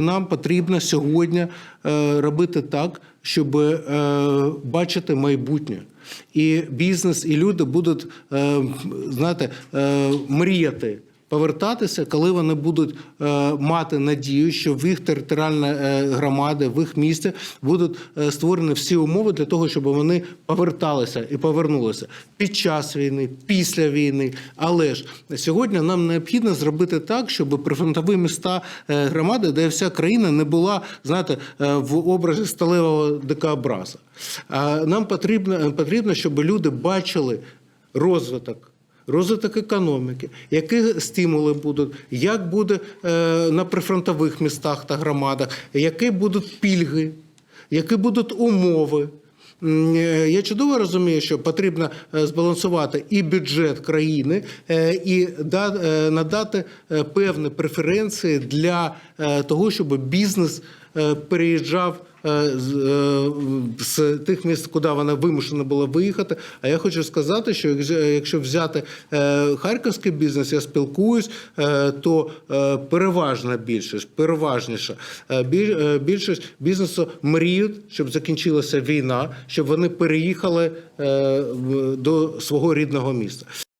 Нам потрібно сьогодні е, робити так, щоб е, бачити майбутнє. І бізнес, і люди будуть е, знаєте, мріяти. Повертатися, коли вони будуть е, мати надію, що в їх територіальні е, громади, в їх місті будуть е, створені всі умови для того, щоб вони поверталися і повернулися під час війни, після війни. Але ж сьогодні нам необхідно зробити так, щоб прифронтові міста громади, де вся країна не була, знаєте, в образі сталевого дикообраза. А нам потрібно, потрібно, щоб люди бачили розвиток розвиток економіки, які стимули будуть, як буде е, на прифронтових містах та громадах, які будуть пільги, які будуть умови. Е, Я чудово розумію, що потрібно е, збалансувати і бюджет країни, і надати певні преференції для того, щоб бізнес переїжджав е, з, е, тих міст, куди вона вимушена була виїхати. А я хочу сказати, що якщо- взяти е, харківський бізнес, я спілкуюсь, е, то е, переважна більшість, переважніша е, біль- е, більшість бізнесу мріють, щоб закінчилася війна, щоб вони переїхали е, до свого рідного міста.